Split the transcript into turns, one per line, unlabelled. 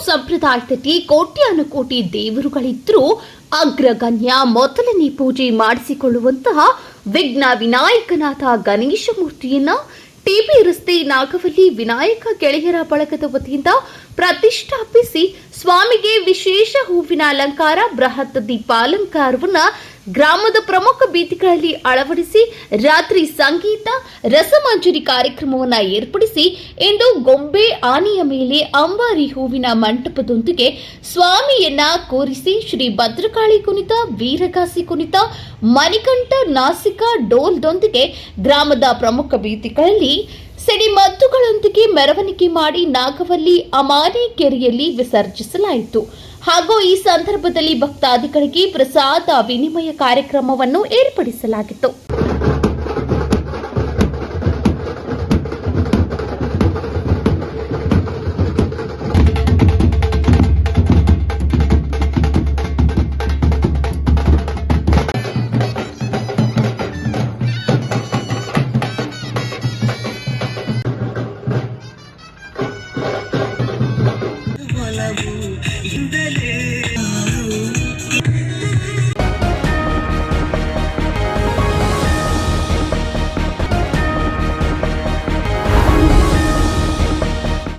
ಸಂಪ್ರದಾಯದಲ್ಲಿ ಕೋಟ್ಯಾನುಕೋಟಿ ದೇವರುಗಳಿದ್ರೂ ಅಗ್ರಗಣ್ಯ ಮೊದಲನೇ ಪೂಜೆ ಮಾಡಿಸಿಕೊಳ್ಳುವಂತಹ ವಿಘ್ನ ವಿನಾಯಕನಾಥ ಗಣೇಶ ಮೂರ್ತಿಯನ್ನ ಟಿಬಿ ರಸ್ತೆ ನಾಗವಲ್ಲಿ ವಿನಾಯಕ ಗೆಳೆಯರ ಬಳಗದ ವತಿಯಿಂದ ಪ್ರತಿಷ್ಠಾಪಿಸಿ ಸ್ವಾಮಿಗೆ ವಿಶೇಷ ಹೂವಿನ ಅಲಂಕಾರ, ಬೃಹತ್ ದೀಪಾಲಂಕಾರವನ್ನ ಗ್ರಾಮದ ಪ್ರಮುಖ ಬೀದಿಗಳಲ್ಲಿ ಅಳವಡಿಸಿ ರಾತ್ರಿ ಸಂಗೀತ, ರಸಮಂಜರಿ ಕಾರ್ಯಕ್ರಮವನ್ನು ಏರ್ಪಡಿಸಿ ಇಂದು ಗೊಂಬೆ ಆನೆಯ ಮೇಲೆ ಅಂಬಾರಿ ಹೂವಿನ ಮಂಟಪದೊಂದಿಗೆ ಸ್ವಾಮಿಯನ್ನ ಕೂರಿಸಿ ಶ್ರೀ ಭದ್ರಕಾಳಿ ಕುಣಿತ, ವೀರಗಾಸಿ ಕುಣಿತ, ಮಣಿಕಂಠ ನಾಸಿಕ ಡೋಲ್ದೊಂದಿಗೆ ಗ್ರಾಮದ ಪ್ರಮುಖ ಬೀದಿಗಳಲ್ಲಿ ಸಿಡಿಮದ್ದುಗಳೊಂದಿಗೆ ಮೆರವಣಿಗೆ ಮಾಡಿ ನಾಗವಲ್ಲಿ ಅಮಾನಿ ಕೆರೆಯಲ್ಲಿ ವಿಸರ್ಜಿಸಲಾಯಿತು. ಹಾಗೂ ಈ ಸಂದರ್ಭದಲ್ಲಿ ಭಕ್ತಾದಿಗಳಿಗೆ ಪ್ರಸಾದ ವಿನಿಮಯ ಕಾರ್ಯಕ್ರಮವನ್ನು ಏರ್ಪಡಿಸಲಾಗಿತ್ತು. dele.